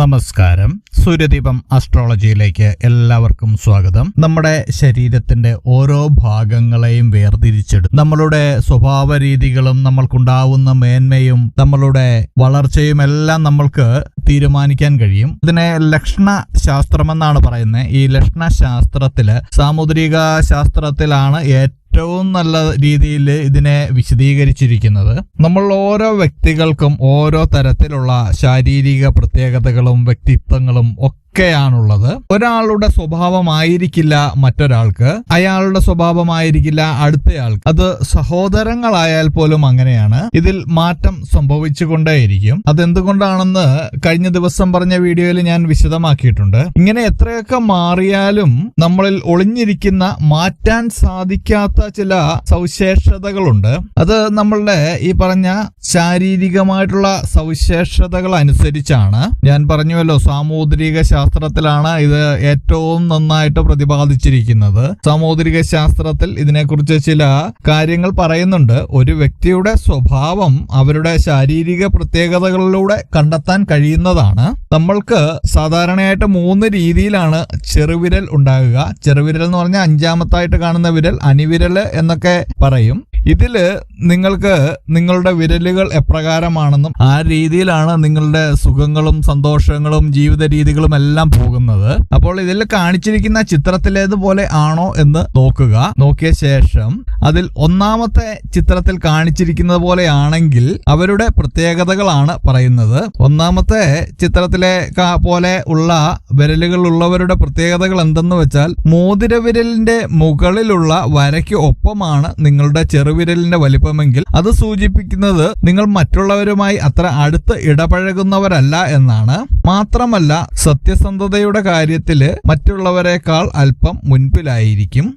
നമസ്കാരം. സൂര്യദീപം അസ്ട്രോളജിയിലേക്ക് എല്ലാവർക്കും സ്വാഗതം. നമ്മുടെ ശരീരത്തിന്റെ ഓരോ ഭാഗങ്ങളെയും വേർതിരിച്ചെടുത്ത് നമ്മളുടെ സ്വഭാവ രീതികളും നമ്മൾക്കുണ്ടാവുന്ന മേന്മയും നമ്മളുടെ വളർച്ചയും എല്ലാം നമ്മൾക്ക് തീരുമാനിക്കാൻ കഴിയും. ഇതിനെ ലക്ഷണ ശാസ്ത്രമെന്നാണ് പറയുന്നത്. ഈ ലക്ഷണ ശാസ്ത്രത്തിൽ സാമുദ്രിക ശാസ്ത്രത്തിലാണ് ഏറ്റവും ഏറ്റവും നല്ല രീതിയിൽ ഇതിനെ വിശദീകരിച്ചിരിക്കുന്നത്. നമ്മൾ ഓരോ വ്യക്തികൾക്കും ഓരോ തരത്തിലുള്ള ശാരീരിക പ്രത്യേകതകളും വ്യക്തിത്വങ്ങളും ഒക്കെയാണുള്ളത്. ഒരാളുടെ സ്വഭാവമായിരിക്കില്ല മറ്റൊരാൾക്ക്. അയാളുടെ സ്വഭാവമായിരിക്കില്ല അടുത്തയാൾക്ക്. അത് സഹോദരങ്ങളായാൽ പോലും അങ്ങനെയാണ്. ഇതിൽ മാറ്റം സംഭവിച്ചുകൊണ്ടേയിരിക്കും. അതെന്തുകൊണ്ടാണെന്ന് കഴിഞ്ഞ ദിവസം പറഞ്ഞ വീഡിയോയിൽ ഞാൻ വിശദമാക്കിയിട്ടുണ്ട്. ഇങ്ങനെ എത്രയൊക്കെ മാറിയാലും നമ്മളിൽ ഒളിഞ്ഞിരിക്കുന്ന മാറ്റാൻ സാധിക്കാത്ത ചില സവിശേഷതകളുണ്ട്. അത് നമ്മളുടെ ഈ പറഞ്ഞ ശാരീരികമായിട്ടുള്ള സവിശേഷതകൾ അനുസരിച്ചാണ് ഞാൻ പറഞ്ഞുവല്ലോ സാമൂദ്രിക ശാസ്ത്രത്തിലാണ് ഇത് ഏറ്റവും നന്നായിട്ട് പ്രതിപാദിച്ചിരിക്കുന്നത്. സാമൂതിരിക ശാസ്ത്രത്തിൽ ഇതിനെക്കുറിച്ച് ചില കാര്യങ്ങൾ പറയുന്നുണ്ട്. ഒരു വ്യക്തിയുടെ സ്വഭാവം അവരുടെ ശാരീരിക പ്രത്യേകതകളിലൂടെ കണ്ടെത്താൻ കഴിയുന്നതാണ്. നമ്മൾക്ക് സാധാരണയായിട്ട് മൂന്ന് രീതിയിലാണ് ചെറുവിരൽ ഉണ്ടാകുക. ചെറുവിരൽ എന്ന് പറഞ്ഞാൽ അഞ്ചാമത്തായിട്ട് കാണുന്ന വിരൽ അനിവിരൽ എന്നൊക്കെ പറയും. ഇതിൽ നിങ്ങൾക്ക് നിങ്ങളുടെ വിരലുകൾ എപ്രകാരമാണെന്നും ആ രീതിയിലാണ് നിങ്ങളുടെ സുഖങ്ങളും സന്തോഷങ്ങളും ജീവിത രീതികളും എല്ലാം പോകുന്നത്. അപ്പോൾ ഇതിൽ കാണിച്ചിരിക്കുന്ന ചിത്രത്തിലേതുപോലെ ആണോ എന്ന് നോക്കുക. നോക്കിയ ശേഷം അതിൽ ഒന്നാമത്തെ ചിത്രത്തിൽ കാണിച്ചിരിക്കുന്നത് പോലെയാണെങ്കിൽ അവരുടെ പ്രത്യേകതകളാണ് പറയുന്നത്. ഒന്നാമത്തെ ചിത്രത്തിലെ പോലെ ഉള്ള വിരലുകൾ ഉള്ളവരുടെ പ്രത്യേകതകൾ എന്തെന്ന് വെച്ചാൽ മോതിരവിരലിന്റെ മുകളിലുള്ള വരയ്ക്ക് ഒപ്പമാണ് നിങ്ങളുടെ ചെറുവിരലിന്റെ വലിപ്പമെങ്കിൽ അത് സൂചിപ്പിക്കുന്നത് നിങ്ങൾ മറ്റുള്ളവരുമായി അത്ര അടുത്ത് ഇടപഴകുന്നവരല്ല എന്നാണ്. മാത്രമല്ല സത്യസന്ധതയുടെ കാര്യത്തിൽ മറ്റുള്ളവരെക്കാൾ അല്പം മുൻപിലായിരിക്കും.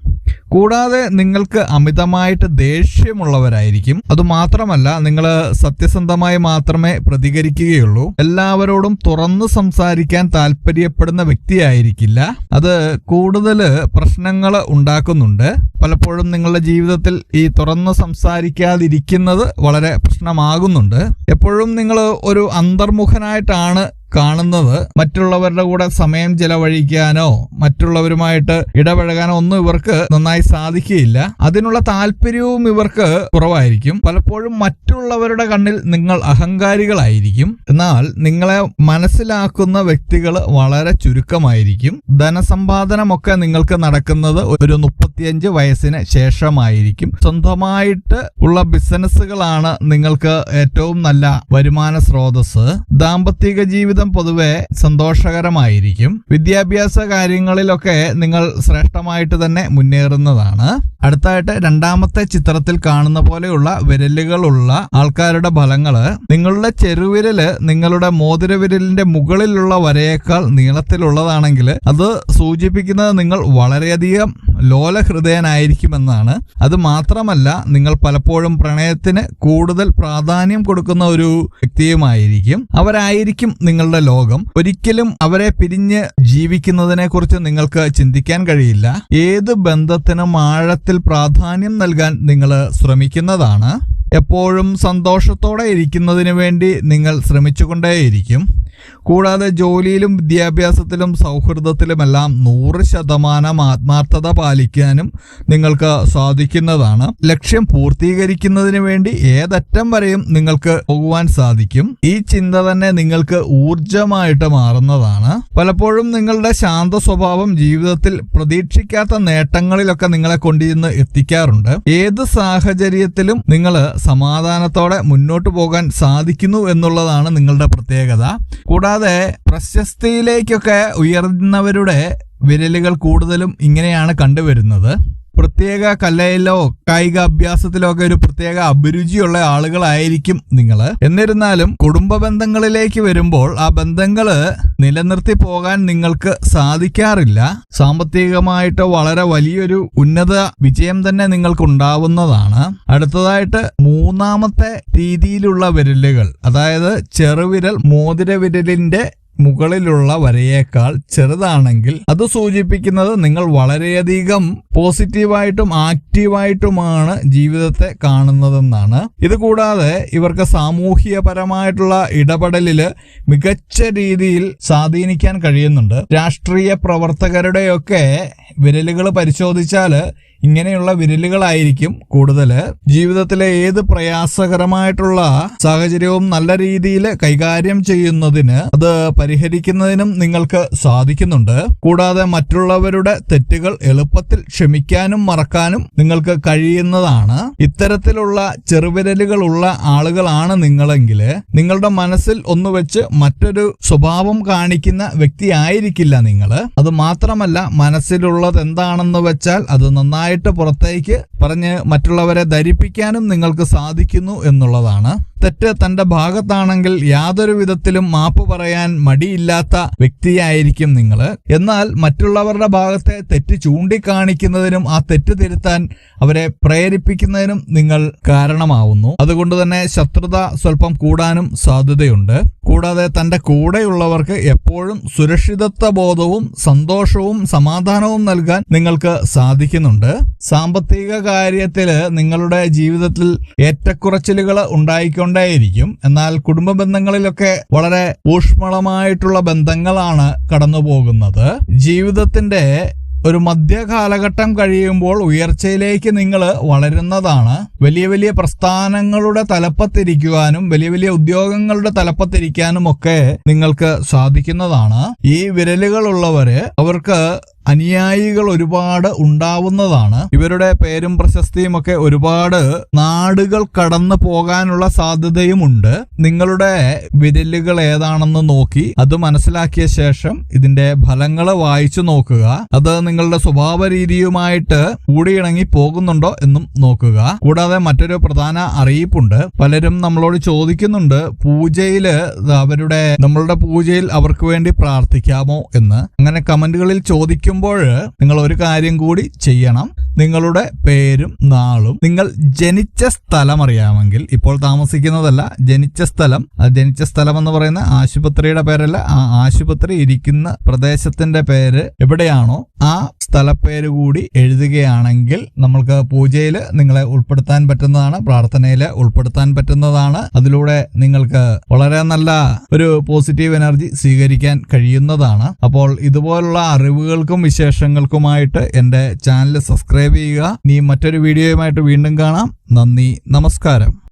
കൂടാതെ നിങ്ങൾക്ക് അമിതമായിട്ട് ദേഷ്യമുള്ളവരായിരിക്കും. അതുമാത്രമല്ല നിങ്ങൾ സത്യസന്ധമായി മാത്രമേ പ്രതികരിക്കുകയുള്ളൂ. എല്ലാവരോടും തുറന്നു സംസാരിക്കാൻ താല്പര്യപ്പെടുന്ന വ്യക്തിയായിരിക്കില്ല. അത് കൂടുതൽ പ്രശ്നങ്ങൾ ഉണ്ടാക്കുന്നുണ്ട്. പലപ്പോഴും നിങ്ങളുടെ ജീവിതത്തിൽ ഈ തുറന്നു സംസാരിക്കാതിരിക്കുന്നത് വളരെ പ്രശ്നമാകുന്നുണ്ട്. എപ്പോഴും നിങ്ങൾ ഒരു അന്തർമുഖനായിട്ടാണ് കാണുന്നത്. മറ്റുള്ളവരുടെ കൂടെ സമയം ചെലവഴിക്കാനോ മറ്റുള്ളവരുമായിട്ട് ഇടപഴകാനോ ഒന്നും ഇവർക്ക് നന്നായി സാധിക്കുകയില്ല. അതിനുള്ള താല്പര്യവും ഇവർക്ക് കുറവായിരിക്കും. പലപ്പോഴും മറ്റുള്ളവരുടെ കണ്ണിൽ നിങ്ങൾ അഹങ്കാരികളായിരിക്കും. എന്നാൽ നിങ്ങളെ മനസ്സിലാക്കുന്ന വ്യക്തികൾ വളരെ ചുരുക്കമായിരിക്കും. ധനസമ്പാദനമൊക്കെ നിങ്ങൾക്ക് നടക്കുന്നത് ഒരു മുപ്പത്തിയഞ്ച് വയസ്സിന് ശേഷമായിരിക്കും. സ്വന്തമായിട്ട് ഉള്ള ബിസിനസ്സുകളാണ് നിങ്ങൾക്ക് ഏറ്റവും നല്ല വരുമാന സ്രോതസ് ദാമ്പത്തിക ജീവിതം പൊതുവെ സന്തോഷകരമായിരിക്കും. വിദ്യാഭ്യാസ കാര്യങ്ങളിലൊക്കെ നിങ്ങൾ ശ്രേഷ്ഠമായിട്ട് തന്നെ മുന്നേറുന്നതാണ്. അടുത്തായിട്ട് രണ്ടാമത്തെ ചിത്രത്തിൽ കാണുന്ന പോലെയുള്ള വിരലുകളുള്ള ആൾക്കാരുടെ ഫലങ്ങൾ നിങ്ങളുടെ ചെറുവിരൽ നിങ്ങളുടെ മോതിരവിരലിന്റെ മുകളിലുള്ള വരയേക്കാൾ നീളത്തിലുള്ളതാണെങ്കിൽ അത് സൂചിപ്പിക്കുന്നത് നിങ്ങൾ വളരെയധികം ലോലഹൃദയനായിരിക്കുമെന്നാണ്. അത് മാത്രമല്ല നിങ്ങൾ പലപ്പോഴും പ്രണയത്തിന് കൂടുതൽ പ്രാധാന്യം കൊടുക്കുന്ന ഒരു വ്യക്തിയുമായിരിക്കും. അവരായിരിക്കും നിങ്ങളുടെ ലോകം. ഒരിക്കലും അവരെ പിരിഞ്ഞ് ജീവിക്കുന്നതിനെ കുറിച്ച് നിങ്ങൾക്ക് ചിന്തിക്കാൻ കഴിയില്ല. ഏത് ബന്ധത്തിനും ആഴത്തിൽ പ്രാധാന്യം നൽകാൻ നിങ്ങൾ ശ്രമിക്കുന്നതാണ്. എപ്പോഴും സന്തോഷത്തോടെ ഇരിക്കുന്നതിന് വേണ്ടി നിങ്ങൾ ശ്രമിച്ചുകൊണ്ടേയിരിക്കും. കൂടാതെ ജോലിയിലും വിദ്യാഭ്യാസത്തിലും സൗഹൃദത്തിലുമെല്ലാം നൂറ് ശതമാനം ആത്മാർത്ഥത പാലിക്കാനും നിങ്ങൾക്ക് സാധിക്കുന്നതാണ്. ലക്ഷ്യം പൂർത്തീകരിക്കുന്നതിന് വേണ്ടി ഏതറ്റം വരെയും നിങ്ങൾക്ക് പോകുവാൻ സാധിക്കും. ഈ ചിന്ത തന്നെ നിങ്ങൾക്ക് ഊർജമായിട്ട് മാറുന്നതാണ്. പലപ്പോഴും നിങ്ങളുടെ ശാന്ത സ്വഭാവം ജീവിതത്തിൽ പ്രതീക്ഷിക്കാത്ത നേട്ടങ്ങളിലൊക്കെ നിങ്ങളെ കൊണ്ടിരുന്ന് എത്തിക്കാറുണ്ട്. ഏത് സാഹചര്യത്തിലും നിങ്ങൾ സമാധാനത്തോടെ മുന്നോട്ട് പോകാൻ സാധിക്കുന്നു എന്നുള്ളതാണ് നിങ്ങളുടെ പ്രത്യേകത. കൂടാതെ പ്രശസ്തിയിലേക്കൊക്കെ ഉയർന്നവരുടെ വിരലുകൾ കൂടുതലും ഇങ്ങനെയാണ് കണ്ടുവരുന്നത്. പ്രത്യേക കലയിലോ കായിക അഭ്യാസത്തിലോ ഒക്കെ ഒരു പ്രത്യേക അഭിരുചിയുള്ള ആളുകളായിരിക്കും നിങ്ങൾ എന്നിരുന്നാലും കുടുംബ ബന്ധങ്ങളിലേക്ക് വരുമ്പോൾ ആ ബന്ധങ്ങൾ നിലനിർത്തി പോകാൻ നിങ്ങൾക്ക് സാധിക്കാറില്ല. സാമ്പത്തികമായിട്ട് വളരെ വലിയൊരു ഉന്നത വിജയം തന്നെ നിങ്ങൾക്ക് ഉണ്ടാവുന്നതാണ് അടുത്തതായിട്ട് മൂന്നാമത്തെ രീതിയിലുള്ള വിരലുകൾ അതായത് ചെറുവിരൽ മോതിര വിരലിന്റെ മുകളിലുള്ള വരയേക്കാൾ ചെറുതാണെങ്കിൽ അത് സൂചിപ്പിക്കുന്നത് നിങ്ങൾ വളരെയധികം പോസിറ്റീവായിട്ടും ആക്റ്റീവായിട്ടുമാണ് ജീവിതത്തെ കാണുന്നതെന്നാണ്. ഇതുകൂടാതെ ഇവർക്ക് സാമൂഹികപരമായിട്ടുള്ള ഇടപെടലിൽ മികച്ച രീതിയിൽ സ്വാധീനിക്കാൻ കഴിയുന്നുണ്ട്. രാഷ്ട്രീയ പ്രവർത്തകരുടെയൊക്കെ വിരലുകൾ പരിശോധിച്ചാൽ ഇങ്ങനെയുള്ള വിരലുകളായിരിക്കും കൂടുതൽ ജീവിതത്തിലെ ഏത് പ്രയാസകരമായിട്ടുള്ള സാഹചര്യവും നല്ല രീതിയിൽ കൈകാര്യം ചെയ്യുന്നതിന് അത് പരിഹരിക്കുന്നതിനും നിങ്ങൾക്ക് സാധിക്കുന്നുണ്ട്. കൂടാതെ മറ്റുള്ളവരുടെ തെറ്റുകൾ എളുപ്പത്തിൽ ക്ഷമിക്കാനും മറക്കാനും നിങ്ങൾക്ക് കഴിയുന്നതാണ്. ഇത്തരത്തിലുള്ള ചെറുവിരലുകളുള്ള ആളുകളാണ് നിങ്ങളെങ്കിൽ നിങ്ങളുടെ മനസ്സിൽ ഒന്ന് വെച്ച് മറ്റൊരു സ്വഭാവം കാണിക്കുന്ന വ്യക്തിയായിരിക്കില്ല നിങ്ങൾ അത് മാത്രമല്ല മനസ്സിലുള്ളത് എന്താണെന്ന് വെച്ചാൽ അത് നന്നായിട്ട് പുറത്തേക്ക് പറഞ്ഞ് മറ്റുള്ളവരെ ധരിപ്പിക്കാനും നിങ്ങൾക്ക് സാധിക്കുന്നു എന്നുള്ളതാണ്. തെറ്റ് തന്റെ ഭാഗത്താണെങ്കിൽ യാതൊരു വിധത്തിലും മാപ്പ് പറയാൻ മടിയില്ലാത്ത വ്യക്തിയായിരിക്കും നിങ്ങൾ എന്നാൽ മറ്റുള്ളവരുടെ ഭാഗത്തെ തെറ്റ് ചൂണ്ടിക്കാണിക്കുന്നതിനും ആ തെറ്റ് തിരുത്താൻ അവരെ പ്രേരിപ്പിക്കുന്നതിനും നിങ്ങൾ കാരണമാവുന്നു. അതുകൊണ്ട് തന്നെ ശത്രുത സ്വല്പം കൂടാനും സാധ്യതയുണ്ട്. കൂടാതെ തന്റെ കൂടെയുള്ളവർക്ക് എപ്പോഴും സുരക്ഷിതത്വ ബോധവും സന്തോഷവും സമാധാനവും നൽകാൻ നിങ്ങൾക്ക് സാധിക്കുന്നുണ്ട്. സാമ്പത്തിക കാര്യത്തിൽ നിങ്ങളുടെ ജീവിതത്തിൽ ഏറ്റക്കുറച്ചിലുകൾ ഉണ്ടായിക്കൊണ്ടേയിരിക്കും എന്നാൽ കുടുംബ ബന്ധങ്ങളിലൊക്കെ വളരെ ഊഷ്മളമായിട്ടുള്ള ബന്ധങ്ങളാണ് കടന്നു പോകുന്നത് ജീവിതത്തിന്റെ ഒരു മധ്യകാലഘട്ടം കഴിയുമ്പോൾ ഉയർച്ചയിലേക്ക് നിങ്ങൾ വളരുന്നതാണ്. വലിയ വലിയ പ്രസ്ഥാനങ്ങളുടെ തലപ്പത്തിരിക്കുവാനും വലിയ വലിയ ഉദ്യോഗങ്ങളുടെ തലപ്പത്തിരിക്കാനും ഒക്കെ നിങ്ങൾക്ക് സാധിക്കുന്നതാണ്. ഈ വിരലുകളുള്ളവര് അവർക്ക് അനുയായികൾ ഒരുപാട് ഉണ്ടാവുന്നതാണ്. ഇവരുടെ പേരും പ്രശസ്തിയും ഒക്കെ ഒരുപാട് നാടുകൾ കടന്നു പോകാനുള്ള സാധ്യതയുമുണ്ട്. നിങ്ങളുടെ വിരലുകൾ ഏതാണെന്ന് നോക്കി അത് മനസ്സിലാക്കിയ ശേഷം ഇതിന്റെ ഫലങ്ങൾ വായിച്ചു നോക്കുക. അത് നിങ്ങളുടെ സ്വഭാവ രീതിയുമായിട്ട് കൂടിയിണങ്ങി പോകുന്നുണ്ടോ എന്നും നോക്കുക. കൂടാതെ മറ്റൊരു പ്രധാന അറിയിപ്പുണ്ട്. പലരും നമ്മളോട് ചോദിക്കുന്നുണ്ട് പൂജയിൽ അവരുടെ നമ്മളുടെ പൂജയിൽ അവർക്ക് വേണ്ടി പ്രാർത്ഥിക്കാമോ? എന്ന്. അങ്ങനെ കമന്റുകളിൽ ചോദിക്കും വിളിക്കുമ്പോൾ നിങ്ങൾ ഒരു കാര്യം കൂടി ചെയ്യണം. നിങ്ങളുടെ പേരും നാളും നിങ്ങൾ ജനിച്ച സ്ഥലം അറിയാമെങ്കിൽ ഇപ്പോൾ താമസിക്കുന്നതല്ല ജനിച്ച സ്ഥലം. ജനിച്ച സ്ഥലം എന്ന് പറയുന്ന ആശുപത്രിയുടെ പേരല്ല ആ ആശുപത്രി ഇരിക്കുന്ന പ്രദേശത്തിന്റെ പേര് എവിടെയാണോ ആ സ്ഥലപ്പേര് കൂടി എഴുതുകയാണെങ്കിൽ നമ്മൾക്ക് പൂജയിൽ നിങ്ങളെ ഉൾപ്പെടുത്താൻ പറ്റുന്നതാണ് പ്രാർത്ഥനയിൽ ഉൾപ്പെടുത്താൻ പറ്റുന്നതാണ്. അതിലൂടെ നിങ്ങൾക്ക് വളരെ നല്ല ഒരു പോസിറ്റീവ് എനർജി സ്വീകരിക്കാൻ കഴിയുന്നതാണ്. അപ്പോൾ ഇതുപോലുള്ള അറിവുകൾക്കും വിശേഷങ്ങൾക്കുമായിട്ട് എന്റെ ചാനൽ സബ്സ്ക്രൈബ് ചെയ്യുക. നീ മറ്റൊരു വീഡിയോയുമായിട്ട് വീണ്ടും കാണാം. നന്ദി. നമസ്കാരം.